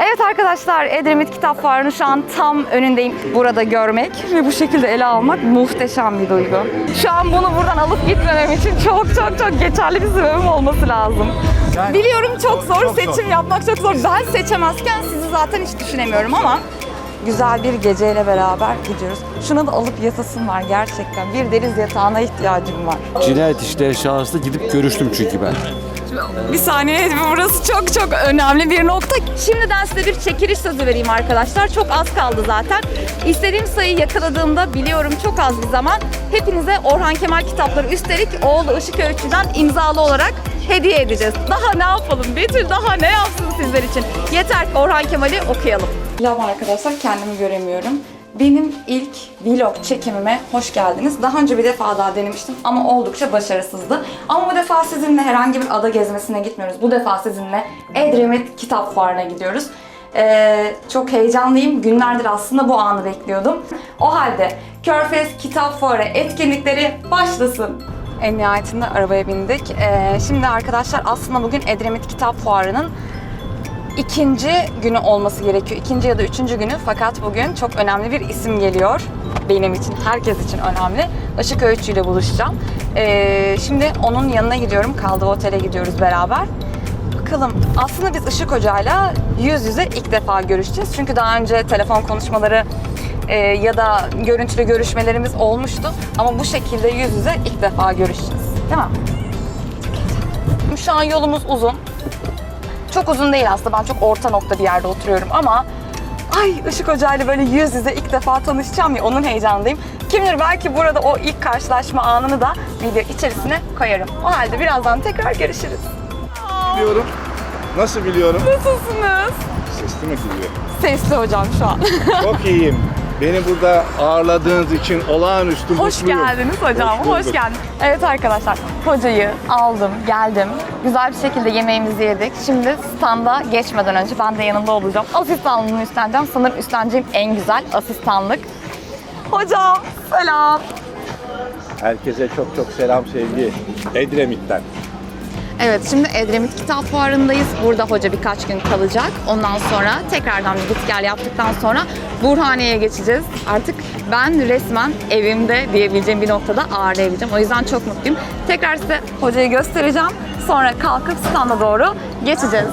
Evet arkadaşlar Edremit Kitap Fuarı'nın şu an tam önündeyim. Burada görmek ve bu şekilde ele almak muhteşem bir duygu. Şu an bunu buradan alıp gitmemem için çok çok çok geçerli bir sebebim olması lazım. Yani- Biliyorum çok zor, Çok seçim zor. yapmak çok zor. Ben seçemezken sizi zaten hiç düşünemiyorum ama güzel bir geceyle beraber gidiyoruz. Şuna da alıp yatasım var gerçekten. Bir deniz yatağına ihtiyacım var. Cinayet işleyen şahısla gidip görüştüm çünkü ben. Bir saniye burası çok çok önemli bir nokta. Şimdiden size bir çekiliş sözü vereyim arkadaşlar. Çok az kaldı zaten. İstediğim sayıyı yakaladığımda biliyorum çok az bir zaman hepinize Orhan Kemal kitapları üstelik Oğlu Işık Öğütçü'den imzalı olarak hediye edeceğiz. Daha ne yapalım? Betül daha ne yapsın sizler için? Yeter ki Orhan Kemal'i okuyalım. Selam arkadaşlar kendimi göremiyorum. Benim ilk vlog çekimime hoş geldiniz. Daha önce bir defa daha denemiştim ama oldukça başarısızdı. Ama bu defa sizinle herhangi bir ada gezmesine gitmiyoruz. Bu defa sizinle Edremit Kitap Fuarı'na gidiyoruz. Ee, çok heyecanlıyım. Günlerdir aslında bu anı bekliyordum. O halde Körfez Kitap Fuarı etkinlikleri başlasın. En nihayetinde arabaya bindik. Ee, şimdi arkadaşlar aslında bugün Edremit Kitap Fuarı'nın ikinci günü olması gerekiyor. İkinci ya da üçüncü günü fakat bugün çok önemli bir isim geliyor. Benim için, herkes için önemli. Işık Öğütçü ile buluşacağım. Ee, şimdi onun yanına gidiyorum. Kaldığı otele gidiyoruz beraber. Bakalım. Aslında biz Işık Hoca'yla yüz yüze ilk defa görüşeceğiz. Çünkü daha önce telefon konuşmaları e, ya da görüntülü görüşmelerimiz olmuştu. Ama bu şekilde yüz yüze ilk defa görüşeceğiz. Değil mi? Şu an yolumuz uzun. Çok uzun değil aslında. Ben çok orta nokta bir yerde oturuyorum ama ay Işık Hoca ile böyle yüz yüze ilk defa tanışacağım ya onun heyecanındayım. Kim bilir belki burada o ilk karşılaşma anını da video içerisine koyarım. O halde birazdan tekrar görüşürüz. Biliyorum. Nasıl biliyorum? Nasılsınız? Sesli mi geliyor? Sesli hocam şu an. Çok iyiyim. Beni burada ağırladığınız için olağanüstü Hoş mutluyum. geldiniz hocam. Hoş Hoş, bulduk. geldin. Evet arkadaşlar, hocayı aldım, geldim. Güzel bir şekilde yemeğimizi yedik. Şimdi standa geçmeden önce ben de yanında olacağım. Asistanlığını üstleneceğim. Sanırım üstleneceğim en güzel asistanlık. Hocam, selam. Herkese çok çok selam sevgi. Edremit'ten. Evet, şimdi Edremit Kitap Fuarı'ndayız. Burada hoca birkaç gün kalacak. Ondan sonra tekrardan bir git gel yaptıktan sonra Burhaniye'ye geçeceğiz. Artık ben resmen evimde diyebileceğim bir noktada ağırlayabileceğim. O yüzden çok mutluyum. Tekrar size hocayı göstereceğim. Sonra kalkıp standa doğru geçeceğiz.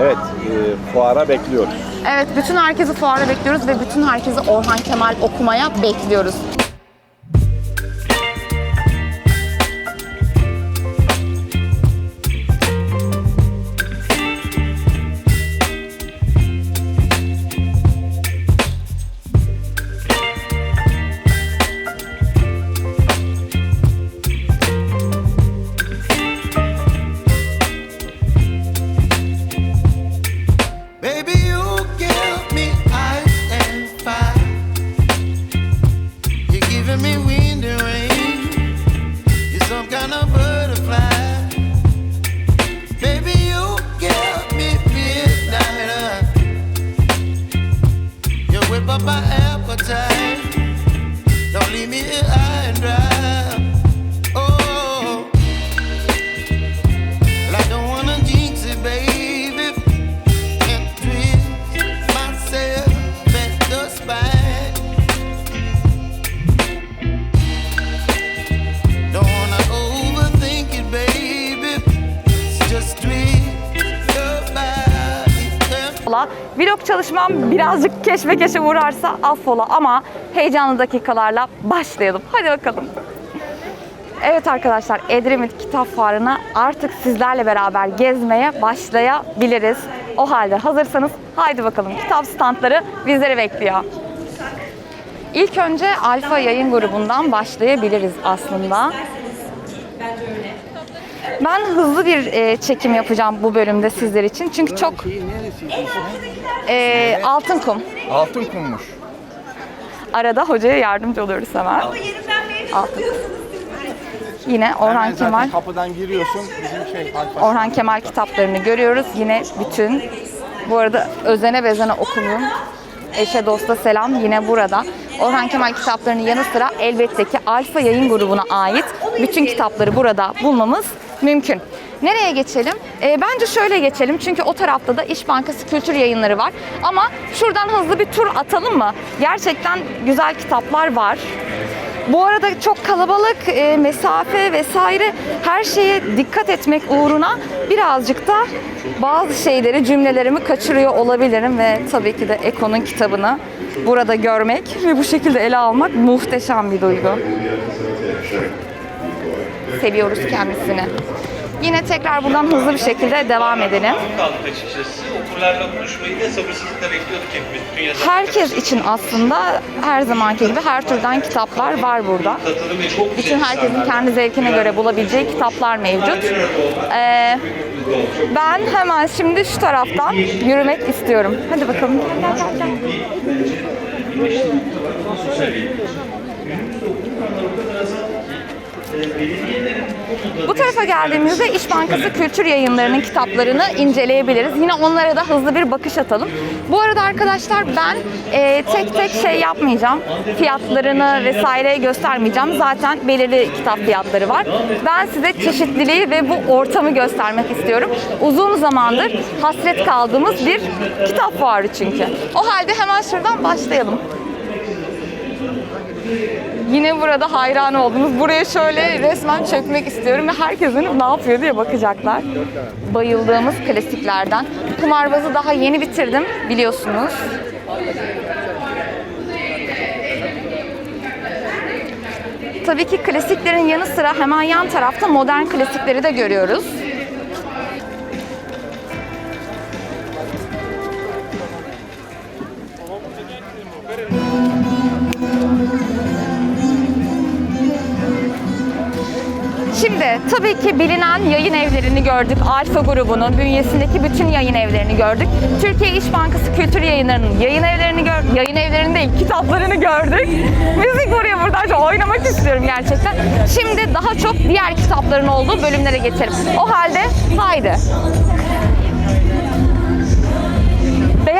Evet, e, fuara bekliyoruz. Evet, bütün herkesi fuara bekliyoruz ve bütün herkesi Orhan Kemal okumaya bekliyoruz. Birazcık keşmekeşe uğrarsa affola ama heyecanlı dakikalarla başlayalım. Hadi bakalım. Evet arkadaşlar Edremit Kitap Fuarı'na artık sizlerle beraber gezmeye başlayabiliriz. O halde hazırsanız haydi bakalım kitap standları bizleri bekliyor. İlk önce Alfa Yayın Grubu'ndan başlayabiliriz aslında. Ben hızlı bir e, çekim yapacağım bu bölümde sizler için. Çünkü çok e, altın kum. Altın kummuş. Arada hocaya yardımcı oluyoruz hemen. Altın. Yine Orhan Hemen zaten Kemal kapıdan giriyorsun. Bizim şey alfa. Orhan Kemal kitaplarını görüyoruz. Yine bütün bu arada özene bezene okuduğum eşe dosta selam yine burada. Orhan Kemal kitaplarının yanı sıra elbette ki Alfa Yayın grubuna ait bütün kitapları burada bulmamız mümkün. Nereye geçelim? Ee, bence şöyle geçelim çünkü o tarafta da İş Bankası Kültür Yayınları var. Ama şuradan hızlı bir tur atalım mı? Gerçekten güzel kitaplar var. Bu arada çok kalabalık, e, mesafe vesaire her şeye dikkat etmek uğruna birazcık da bazı şeyleri, cümlelerimi kaçırıyor olabilirim ve tabii ki de Eko'nun kitabını burada görmek ve bu şekilde ele almak muhteşem bir duygu. Seviyoruz kendisini. Yine tekrar buradan hızlı bir şekilde devam edelim. kaldık açıkçası. Okurlarla buluşmayı da sabırsızlıkla bekliyorduk hepimiz. Bütün yazar Herkes için aslında her zamanki gibi her türden kitaplar var burada. Bütün herkesin kendi zevkine göre bulabileceği kitaplar mevcut. Ee, ben hemen şimdi şu taraftan yürümek istiyorum. Hadi bakalım. Gel, gel, gel. Bu tarafa geldiğimizde İş Bankası Kültür Yayınları'nın kitaplarını inceleyebiliriz. Yine onlara da hızlı bir bakış atalım. Bu arada arkadaşlar ben e, tek tek şey yapmayacağım. Fiyatlarını vesaire göstermeyeceğim. Zaten belirli kitap fiyatları var. Ben size çeşitliliği ve bu ortamı göstermek istiyorum. Uzun zamandır hasret kaldığımız bir kitap fuarı çünkü. O halde hemen şuradan başlayalım. Yine burada hayran oldunuz. Buraya şöyle resmen çökmek istiyorum ve herkes dönüp ne yapıyor diye bakacaklar. Bayıldığımız klasiklerden. Kumarbazı daha yeni bitirdim biliyorsunuz. Tabii ki klasiklerin yanı sıra hemen yan tarafta modern klasikleri de görüyoruz. Şimdi tabii ki bilinen yayın evlerini gördük. Alfa grubunun bünyesindeki bütün yayın evlerini gördük. Türkiye İş Bankası Kültür Yayınları'nın yayın evlerini gördük. Yayın evlerini değil, kitaplarını gördük. Müzik buraya buradan şu oynamak istiyorum gerçekten. Şimdi daha çok diğer kitapların olduğu bölümlere geçelim. O halde haydi.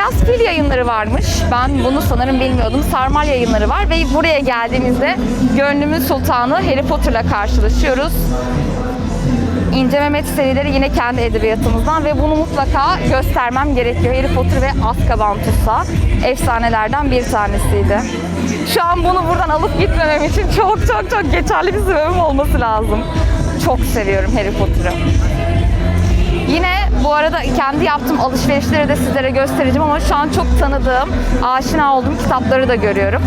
Beyaz Fil yayınları varmış. Ben bunu sanırım bilmiyordum. Sarmal yayınları var ve buraya geldiğimizde gönlümün sultanı Harry Potter'la karşılaşıyoruz. İnce Mehmet serileri yine kendi edebiyatımızdan ve bunu mutlaka göstermem gerekiyor. Harry Potter ve Azkaban Tutsağı efsanelerden bir tanesiydi. Şu an bunu buradan alıp gitmemem için çok çok çok geçerli bir sebebim olması lazım. Çok seviyorum Harry Potter'ı. Yine bu arada kendi yaptığım alışverişleri de sizlere göstereceğim ama şu an çok tanıdığım, aşina olduğum kitapları da görüyorum.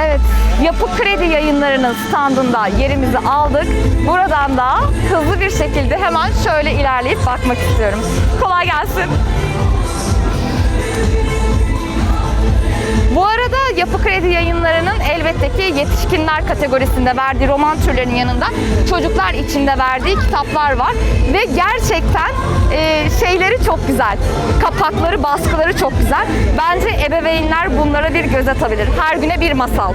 Evet, Yapı Kredi yayınlarının standında yerimizi aldık. Buradan da hızlı bir şekilde hemen şöyle ilerleyip bakmak istiyorum. Kolay gelsin. Yapı Kredi yayınlarının elbette ki yetişkinler kategorisinde verdiği roman türlerinin yanında çocuklar içinde verdiği kitaplar var. Ve gerçekten e, şeyleri çok güzel. Kapakları, baskıları çok güzel. Bence ebeveynler bunlara bir göz atabilir. Her güne bir masal.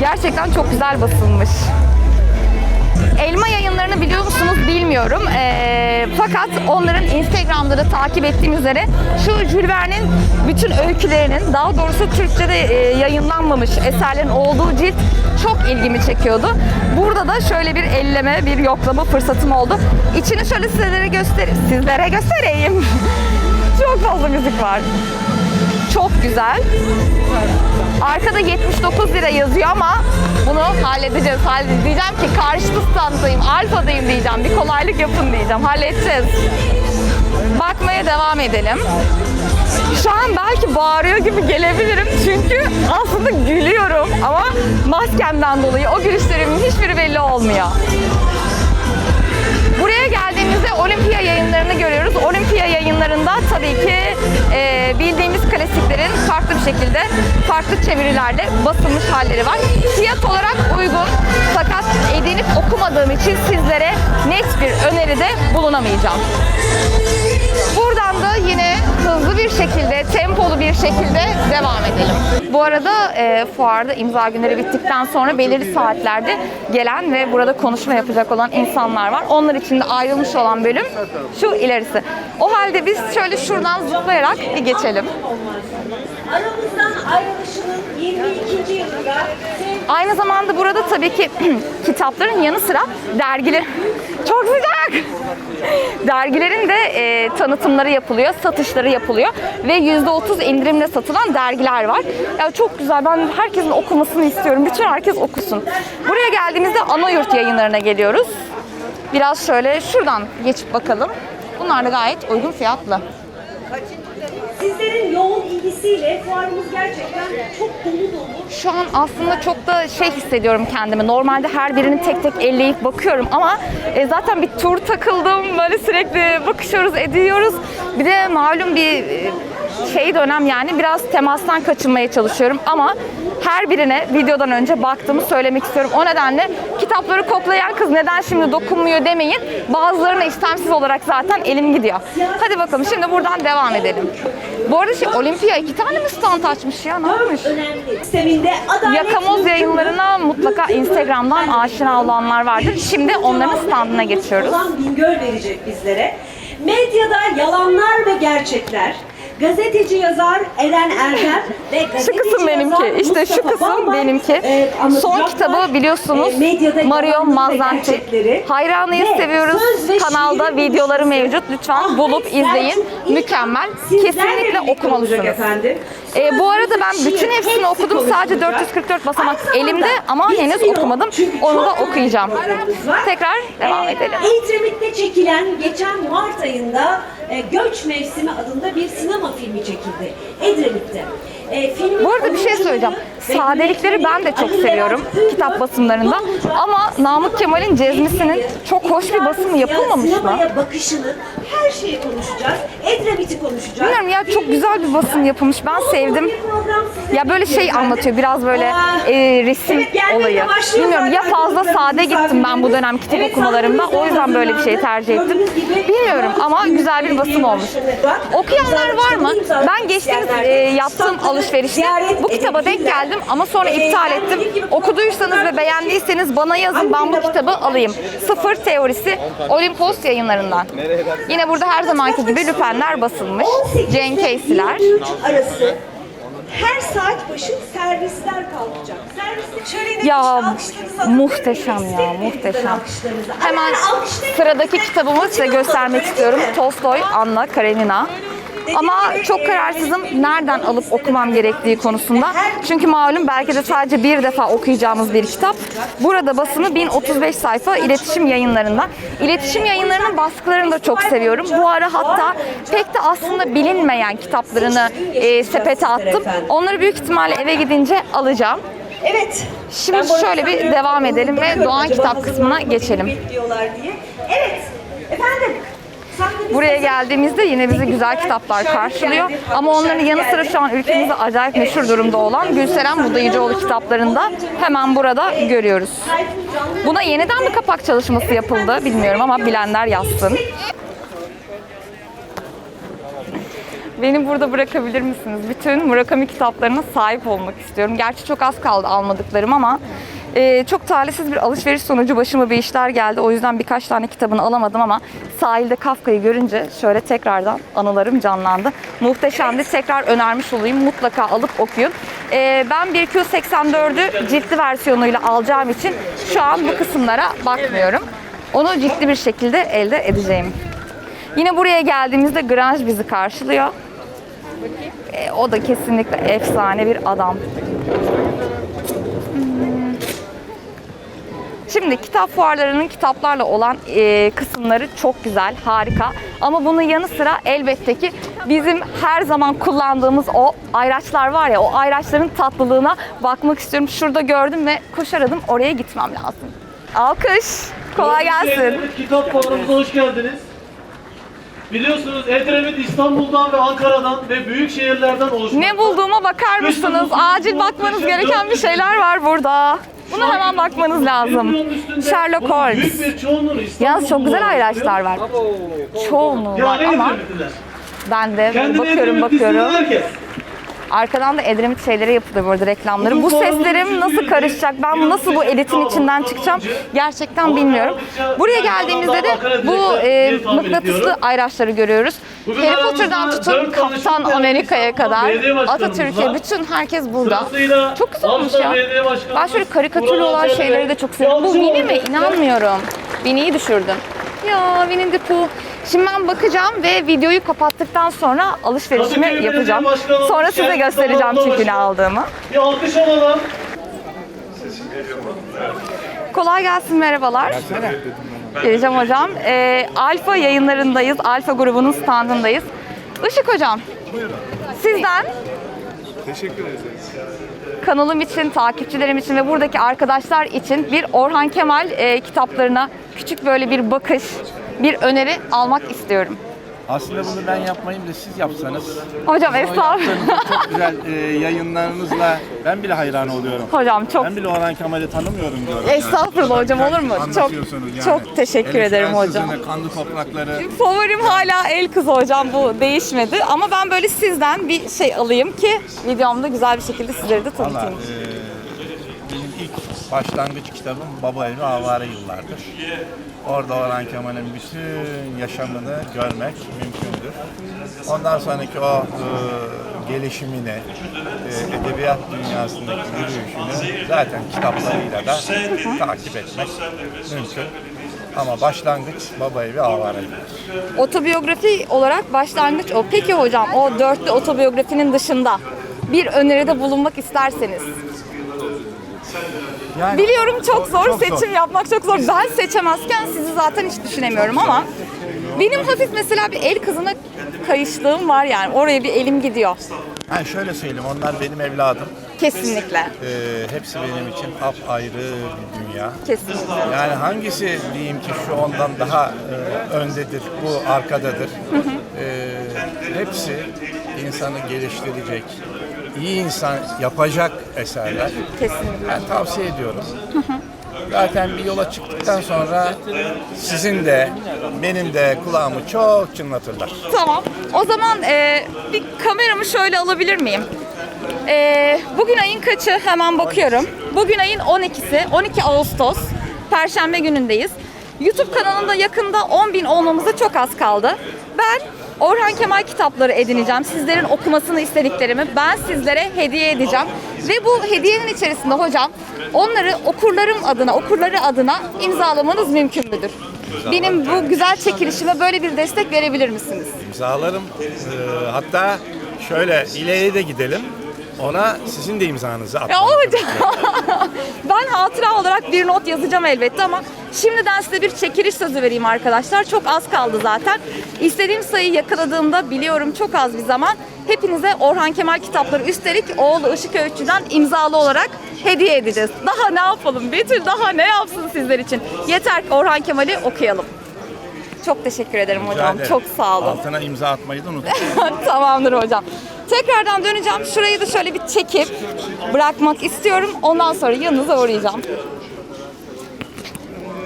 Gerçekten çok güzel basılmış. Elma yayınlarını biliyor musunuz bilmiyorum. Ee, fakat onların Instagram'da da takip ettiğim üzere şu Jules Verne'in bütün öykülerinin daha doğrusu Türkçe'de e, yayınlanmamış eserlerin olduğu cilt çok ilgimi çekiyordu. Burada da şöyle bir elleme, bir yoklama fırsatım oldu. İçini şöyle sizlere göster sizlere göstereyim. çok fazla müzik var. Çok güzel. Arkada 79 lira yazıyor ama bunu halledeceğiz. Halledeceğiz. Diyeceğim ki karşı standdayım, alfadayım diyeceğim. Bir kolaylık yapın diyeceğim. Halledeceğiz. Bakmaya devam edelim. Şu an belki bağırıyor gibi gelebilirim çünkü aslında gülüyorum ama maskemden dolayı o gülüşlerimin hiçbiri belli olmuyor. Geldiğimizde Olimpiya yayınlarını görüyoruz. Olimpiya yayınlarında tabii ki e, bildiğimiz klasiklerin farklı bir şekilde, farklı çevirilerle basılmış halleri var. Fiyat olarak uygun fakat edinip okumadığım için sizlere net bir öneride bulunamayacağım. Buradan da yine hızlı bir şekilde, tempolu bir şekilde devam edelim. Bu arada e, fuarda imza günleri bittikten sonra belirli saatlerde gelen ve burada konuşma yapacak olan insanlar var. Onlar için de ayrılmış olan bölüm şu ilerisi. O halde biz şöyle şuradan zıplayarak bir geçelim. Aramızdan ayrılışının 22. yılında Aynı zamanda burada tabii ki kitapların yanı sıra dergiler çok sıcak. Dergilerin de e, tanıtımları yapılıyor, satışları yapılıyor ve %30 indirimle satılan dergiler var. Ya çok güzel. Ben herkesin okumasını istiyorum. Bütün herkes okusun. Buraya geldiğimizde ana yurt yayınlarına geliyoruz. Biraz şöyle şuradan geçip bakalım. Bunlar da gayet uygun fiyatlı. Sizlerin yoğun ilgisiyle fuarımız gerçekten çok dolu dolu. Şu an aslında çok da şey hissediyorum kendimi. Normalde her birini tek tek elleyip bakıyorum ama e, zaten bir tur takıldım. Böyle sürekli bakışıyoruz, ediyoruz. Bir de malum bir e, şey dönem yani biraz temastan kaçınmaya çalışıyorum ama her birine videodan önce baktığımı söylemek istiyorum. O nedenle kitapları koklayan kız neden şimdi dokunmuyor demeyin. Bazılarına istemsiz olarak zaten elim gidiyor. Hadi bakalım şimdi buradan devam edelim. Bu arada şey Olimpiya iki tane mi stand açmış ya? Ne yapmış? Önemli. Sisteminde adalet Yakamoz yayınlarına mutlaka Instagram'dan aşina olanlar vardır. Şimdi onların standına geçiyoruz. Olan Bingöl verecek bizlere. Medyada yalanlar ve gerçekler. Gazeteci yazar Eren Erdem ve Şu gazeteci kısım benimki. İşte şu kısım benimki. e, Son kitabı biliyorsunuz E, medyada Marion gerçekleri. Hayranıyız, seviyoruz. Kanalda videoları mevcut. Lütfen Ahmet bulup izleyin. Mükemmel. Kesinlikle okumalısınız. E, bu arada ben bütün hepsini hepsi okudum. Sadece konuşulacak. 444 basamak elimde ama henüz okumadım. Onu da okuyacağım. Tekrar devam Ee, edelim. Edremit'te çekilen geçen Mart ayında Göç Mevsimi adında bir sinema filmi çekildi. Edremit'te. E, Bu arada bir şey söyleyeceğim. Sadelikleri ben de çok seviyorum kitap basımlarında. Ama Namık Kemal'in Cezmisi'nin çok hoş bir basımı yapılmamış mı? Sinemaya bakışını, her şeyi konuşacağız. Edremit'i konuşacağız. Bilmiyorum ya çok güzel bir basım yapılmış. Ben sevdim. Ya böyle şey anlatıyor biraz böyle e, resim olayı. Bilmiyorum ya fazla sade gittim ben bu dönem kitap okumalarımda. O yüzden böyle bir şey tercih ettim. Bilmiyorum ama güzel bir basım olmuş. Okuyanlar var mı? Ben geçtiğimiz e, yaptığım alışverişte bu kitaba denk geldim ama sonra iptal ettim. Okuduysanız ve beğendiyseniz bana yazın ben bu kitabı alayım. Sıfır Teorisi Olimpos yayınlarından. Yine burada her zamanki gibi lüpenler basılmış. Jane Casey'ler. 3 arası her saat başı servisler kalkacak. Servisler Ya muhteşem ya muhteşem. Hemen sıradaki kitabımı size göstermek istiyorum. Tolstoy Anna Karenina. Ama çok kararsızım nereden alıp okumam gerektiği konusunda. Çünkü malum belki de sadece bir defa okuyacağımız bir kitap. Burada basımı 1035 sayfa iletişim yayınlarında. İletişim yayınlarının baskılarını da çok seviyorum. Bu ara hatta pek de aslında bilinmeyen kitaplarını e, sepete attım. Onları büyük ihtimalle eve gidince alacağım. Evet. Şimdi şöyle bir devam edelim ve Doğan kitap kısmına geçelim. Evet. Efendim. Buraya geldiğimizde yine bizi güzel kitaplar karşılıyor. Ama onların yanı sıra şu an ülkemizde acayip meşhur durumda olan Gülseren Budayıcıoğlu kitaplarında hemen burada görüyoruz. Buna yeniden mi kapak çalışması yapıldı bilmiyorum ama bilenler yazsın. Beni burada bırakabilir misiniz? Bütün Murakami kitaplarına sahip olmak istiyorum. Gerçi çok az kaldı almadıklarım ama e, çok talihsiz bir alışveriş sonucu başıma bir işler geldi. O yüzden birkaç tane kitabını alamadım ama sahilde Kafka'yı görünce şöyle tekrardan anılarım canlandı. Muhteşemdi. Tekrar önermiş olayım. Mutlaka alıp okuyun. E, ben 1Q84'ü ciltli versiyonuyla alacağım için şu an bu kısımlara bakmıyorum. Onu ciddi bir şekilde elde edeceğim. Yine buraya geldiğimizde Grange bizi karşılıyor. E, o da kesinlikle efsane bir adam. Şimdi kitap fuarlarının kitaplarla olan e, kısımları çok güzel, harika. Ama bunun yanı sıra elbette ki bizim her zaman kullandığımız o ayraçlar var ya, o ayraçların tatlılığına bakmak istiyorum. Şurada gördüm ve koşar adım oraya gitmem lazım. Alkış, kolay gelsin. Kitap Fuarımıza hoş geldiniz. Biliyorsunuz Edremit İstanbul'dan ve Ankara'dan ve büyük şehirlerden oluşmakta. Ne bulduğuma bakar mısınız? Acil bakmanız gereken bir şeyler var burada. Buna hemen bakmanız lazım. Sherlock Holmes. Yalnız çok güzel ayraçlar var. Çoğunluğu var ama ben de bakıyorum bakıyorum. Arkadan da Edremit şeyleri yapılıyor bu arada reklamları. Bu seslerim nasıl karışacak? Ben nasıl bu editin içinden çıkacağım? Gerçekten bilmiyorum. Buraya geldiğimizde de bu e, mıknatıslı ayraçları görüyoruz. Harry Potter'dan tutun Kaptan Amerika'ya kadar Atatürk'e bütün herkes burada. Çok güzel olmuş ya. Ben şöyle karikatürlü olan şeyleri de çok seviyorum. Bu Winnie mi? İnanmıyorum. Winnie'yi düşürdüm. Ya Winnie the Pooh. Şimdi ben bakacağım ve videoyu kapattıktan sonra alışverişimi Kadıköy Belediye yapacağım. Başkanı Sonra size göstereceğim zamanında çünkü ne başkanı. aldığımı. Bir alkış alalım. Kolay gelsin merhabalar. Geleceğim hocam. Ee, Alfa yayınlarındayız. Alfa grubunun standındayız. Işık hocam. Sizden Teşekkür ederiz. kanalım için, takipçilerim için ve buradaki arkadaşlar için bir Orhan Kemal e, kitaplarına küçük böyle bir bakış, bir öneri almak istiyorum. Aslında bunu ben yapmayayım da siz yapsanız. Hocam estağfurullah. çok güzel e, yayınlarınızla ben bile hayran oluyorum. Hocam çok Ben bile Orhan Kemal'i tanımıyorum diyorum. Estağfurullah hocam, olur mu? Çok- Anlatıyorsunuz yani. çok teşekkür Elif ederim hocam. Kanlı toprakları. Favorim hala el kızı hocam bu değişmedi ama ben böyle sizden bir şey alayım ki videomda güzel bir şekilde sizleri de Valla tanıtayım. e, benim ilk başlangıç kitabım Baba Evi Avare Yıllardır. Orada Orhan Kemal'in bütün yaşamını görmek mümkündür. Ondan sonraki o e, gelişimini, e, edebiyat dünyasındaki yürüyüşünü zaten kitaplarıyla da takip etmek mümkün. Ama başlangıç Baba Evi Avare Yıllar. Otobiyografi olarak başlangıç o. Peki hocam o dörtlü otobiyografinin dışında bir öneride bulunmak isterseniz. Yani Biliyorum çok zor, Çok zor. seçim yapmak çok zor. Ben seçemezken sizi zaten hiç düşünemiyorum ama benim hafif mesela bir el kızına kayışlığım var yani. Oraya bir elim gidiyor. Ha şöyle söyleyeyim, onlar benim evladım. Kesinlikle. Ee, hepsi benim için apayrı bir dünya. Kesinlikle. Yani hangisi diyeyim ki şu ondan daha e, öndedir, bu arkadadır. Ee, hepsi insanı geliştirecek, iyi insan yapacak eserler. Kesinlikle. Ben tavsiye ediyorum. Zaten bir yola çıktıktan sonra sizin de benim de kulağımı çok çınlatırlar. Tamam. O zaman e, bir kameramı şöyle alabilir miyim? E, bugün ayın kaçı? Hemen bakıyorum. Bugün ayın 12'si. 12 Ağustos. Perşembe günündeyiz. YouTube kanalında yakında 10 bin olmamıza çok az kaldı. Ben Orhan Kemal kitapları edineceğim. Sizlerin okumasını istediklerimi ben sizlere hediye edeceğim. Ve bu hediyenin içerisinde hocam onları okurlarım adına, okurları adına imzalamanız mümkün müdür? Benim bu güzel çekilişime böyle bir destek verebilir misiniz? İmzalarım. Ee, hatta şöyle ileriye de gidelim. Ona sizin de imzanızı Ya atmanızı hocam ben hatıra olarak bir not yazacağım elbette ama şimdiden size bir çekiliş sözü vereyim arkadaşlar. Çok az kaldı zaten. İstediğim sayıyı yakaladığımda biliyorum çok az bir zaman hepinize Orhan Kemal kitapları üstelik oğlu Işık Öğütçü'den imzalı olarak hediye edeceğiz. Daha ne yapalım? Betül daha ne yapsın sizler için? Yeter ki Orhan Kemal'i okuyalım. Çok teşekkür ederim Rica hocam. ederim. Çok sağ olun. Altına imza atmayı da unutmayın. Tamamdır hocam. Tekrardan döneceğim. Şurayı da şöyle bir çekip bırakmak istiyorum. Ondan sonra yanınıza uğrayacağım.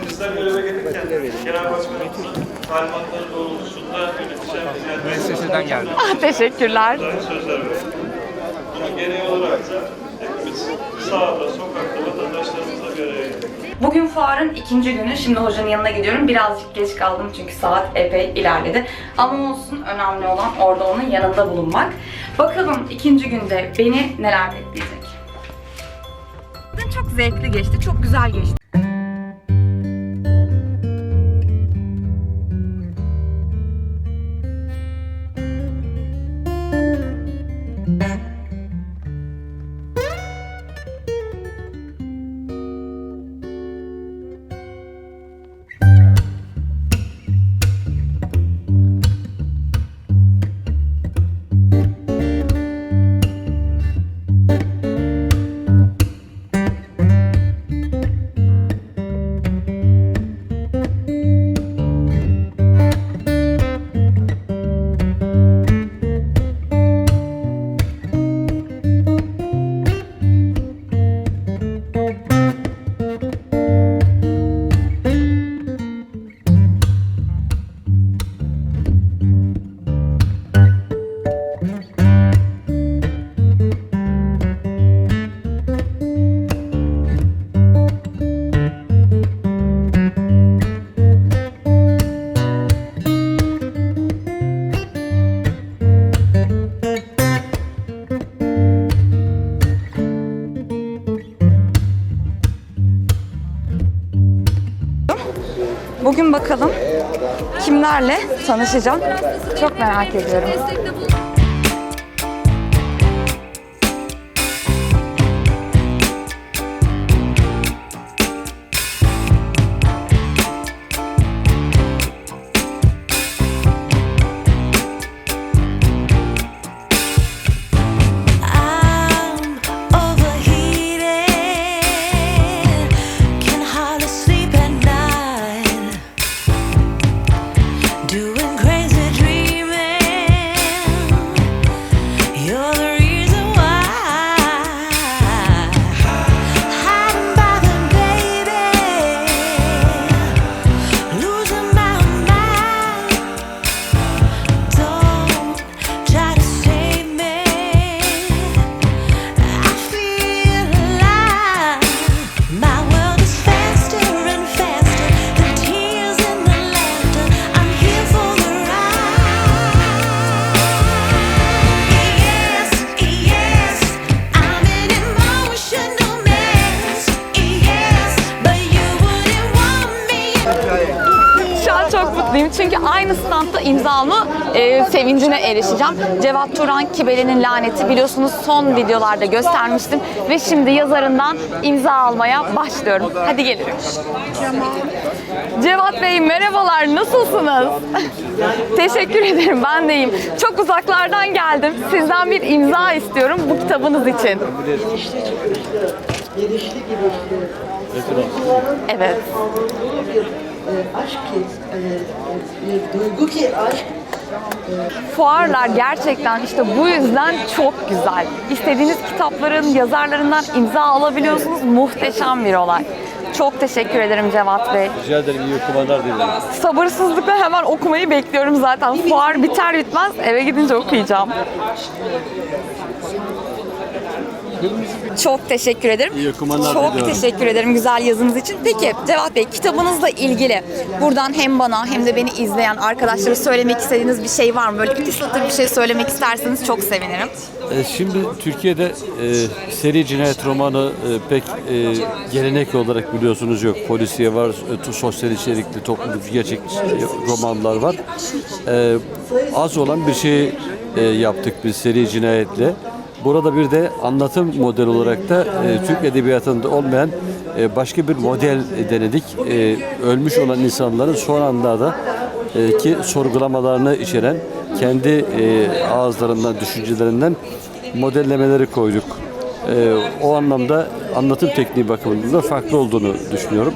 Bizler göreve gelirken genel başkanımızın talimatları doğrultusunda yöneteceğimiz yerlerde Müesseseden geldim. Ah, teşekkürler. sözler veriyoruz. Bunun gereği olarak da hepimiz sahada, sokakta geldik. Bugün fuarın ikinci günü. Şimdi hocanın yanına gidiyorum. Birazcık geç kaldım çünkü saat epey ilerledi. Ama olsun önemli olan orada onun yanında bulunmak. Bakalım ikinci günde beni neler bekleyecek. Çok zevkli geçti, çok güzel geçti. Bugün bakalım kimlerle tanışacağım. Çok merak ediyorum. Erişeceğim. Cevat Turan Kibeli'nin laneti biliyorsunuz son videolarda göstermiştim ve şimdi yazarından imza almaya başlıyorum. Hadi gelin. Cevat Bey merhabalar nasılsınız? Teşekkür ederim ben de iyiyim. Çok uzaklardan geldim. Sizden bir imza istiyorum bu kitabınız için. Evet. aşk ki, e, bir duygu ki aşk Fuarlar gerçekten işte bu yüzden çok güzel. İstediğiniz kitapların yazarlarından imza alabiliyorsunuz. Muhteşem bir olay. Çok teşekkür ederim Cevat Bey. Rica ederim iyi okumalar dilerim. Sabırsızlıkla hemen okumayı bekliyorum zaten. Fuar biter bitmez eve gidince okuyacağım. Çok teşekkür ederim. İyi okumalar Çok diliyorum. teşekkür ederim güzel yazınız için. Peki Cevat Bey kitabınızla ilgili buradan hem bana hem de beni izleyen arkadaşlara söylemek istediğiniz bir şey var mı? Böyle iki satır bir şey söylemek isterseniz çok sevinirim. E, şimdi Türkiye'de e, seri cinayet romanı e, pek e, gelenek olarak biliyorsunuz yok. Polisiye var, e, sosyal içerikli, toplumdaki gerçek e, romanlar var. E, az olan bir şey e, yaptık biz seri cinayetle. Burada bir de anlatım model olarak da e, Türk edebiyatında olmayan e, başka bir model denedik. E, ölmüş olan insanların son anlarda e, ki sorgulamalarını içeren kendi e, ağızlarından, düşüncelerinden modellemeleri koyduk. E, o anlamda anlatım tekniği bakımından da farklı olduğunu düşünüyorum.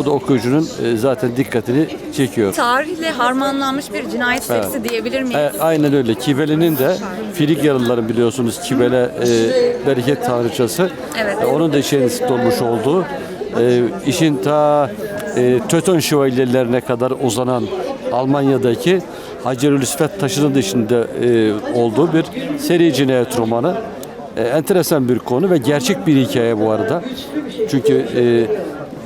Bu da okuyucunun e, zaten dikkatini çekiyor. Tarihle harmanlanmış bir cinayet serisi diyebilir miyiz? E, aynen öyle. Kibele'nin de Frigyalıların biliyorsunuz Kibele e, bereket tanrıçası. Evet. E, onun da içerisinde olmuş olduğu e, işin ta e, Töton şövalyelerine kadar uzanan Almanya'daki Hacerül İsvet taşının dışında e, olduğu bir seri cinayet romanı. E, enteresan bir konu ve gerçek bir hikaye bu arada. Çünkü e,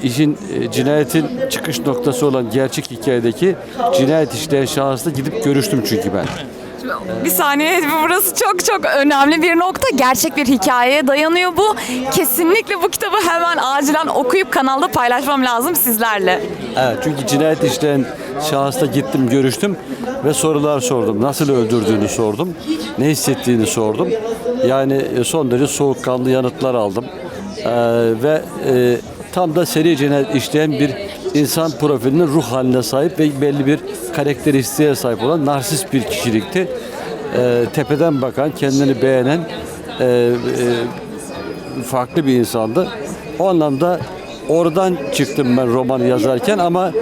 işin e, cinayetin çıkış noktası olan gerçek hikayedeki cinayet işleyen şahısla gidip görüştüm çünkü ben. Bir saniye burası çok çok önemli bir nokta. Gerçek bir hikayeye dayanıyor bu. Kesinlikle bu kitabı hemen acilen okuyup kanalda paylaşmam lazım sizlerle. Evet, çünkü cinayet işleyen şahısla gittim, görüştüm ve sorular sordum. Nasıl öldürdüğünü sordum, ne hissettiğini sordum. Yani e, son derece soğukkanlı yanıtlar aldım. Ee, ve e, tam da seri cinayet işleyen bir insan profilinin ruh haline sahip ve belli bir karakteristiğe sahip olan narsist bir kişilikti. Ee, tepeden bakan, kendini beğenen, e, e, farklı bir insandı. O anlamda oradan çıktım ben romanı yazarken ama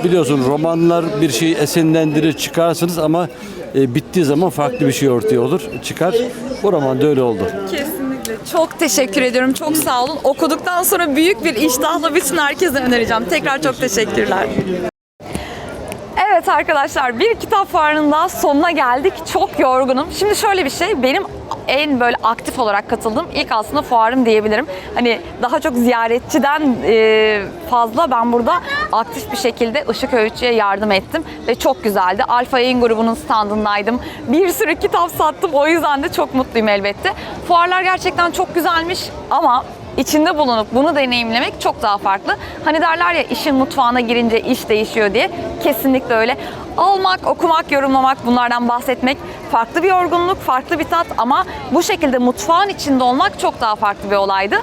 e, biliyorsun romanlar bir şeyi esinlendirir çıkarsınız ama e, bittiği zaman farklı bir şey ortaya olur, çıkar. Bu roman da öyle oldu. Kesinlikle. Çok teşekkür ediyorum. Çok sağ olun. Okuduktan sonra büyük bir iştahla bütün herkese önereceğim. Tekrar çok teşekkürler. Arkadaşlar bir kitap fuarının daha sonuna geldik. Çok yorgunum. Şimdi şöyle bir şey benim en böyle aktif olarak katıldığım ilk aslında fuarım diyebilirim. Hani daha çok ziyaretçiden e, fazla ben burada aktif bir şekilde Işık Öğütçü'ye yardım ettim ve çok güzeldi. Alfa Yayın grubunun standındaydım. Bir sürü kitap sattım. O yüzden de çok mutluyum elbette. Fuarlar gerçekten çok güzelmiş ama içinde bulunup bunu deneyimlemek çok daha farklı. Hani derler ya işin mutfağına girince iş değişiyor diye. Kesinlikle öyle. Almak, okumak, yorumlamak, bunlardan bahsetmek farklı bir yorgunluk, farklı bir tat ama bu şekilde mutfağın içinde olmak çok daha farklı bir olaydı.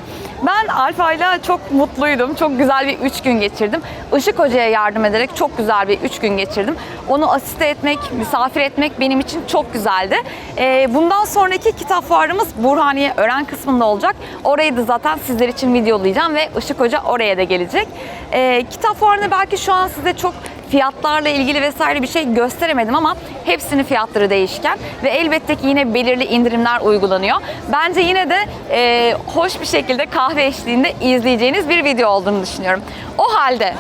Ben Alfa ile çok mutluydum. Çok güzel bir üç gün geçirdim. Işık Hoca'ya yardım ederek çok güzel bir üç gün geçirdim. Onu asiste etmek, misafir etmek benim için çok güzeldi. Ee, bundan sonraki kitap fuarımız Burhaniye Öğren kısmında olacak. Orayı da zaten sizler için videolayacağım ve Işık Hoca oraya da gelecek. Ee, kitap fuarını belki şu an size çok fiyatlarla ilgili vesaire bir şey gösteremedim ama hepsinin fiyatları değişken ve elbette ki yine belirli indirimler uygulanıyor. Bence yine de e, hoş bir şekilde kahve eşliğinde izleyeceğiniz bir video olduğunu düşünüyorum. O halde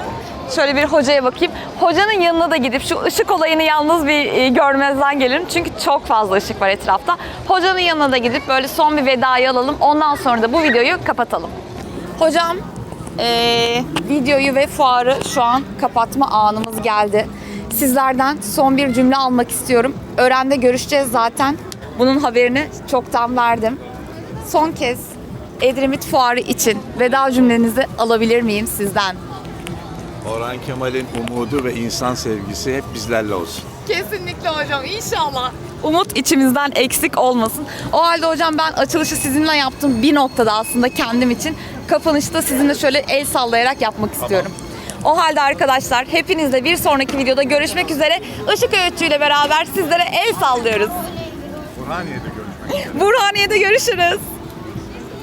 şöyle bir hocaya bakayım. Hocanın yanına da gidip şu ışık olayını yalnız bir e, görmezden gelirim. Çünkü çok fazla ışık var etrafta. Hocanın yanına da gidip böyle son bir vedayı alalım. Ondan sonra da bu videoyu kapatalım. Hocam ee, videoyu ve fuarı şu an kapatma anımız geldi. Sizlerden son bir cümle almak istiyorum. Öğrende görüşeceğiz zaten. Bunun haberini çoktan verdim. Son kez Edremit Fuarı için veda cümlenizi alabilir miyim sizden? Orhan Kemal'in umudu ve insan sevgisi hep bizlerle olsun. Kesinlikle hocam inşallah. Umut içimizden eksik olmasın. O halde hocam ben açılışı sizinle yaptım bir noktada aslında kendim için. Kapanışta sizinle şöyle el sallayarak yapmak istiyorum. O halde arkadaşlar hepinizle bir sonraki videoda görüşmek üzere. Işık Öğütçü ile beraber sizlere el sallıyoruz. Burhaniye'de görüşmek üzere. Burhaniye'de görüşürüz.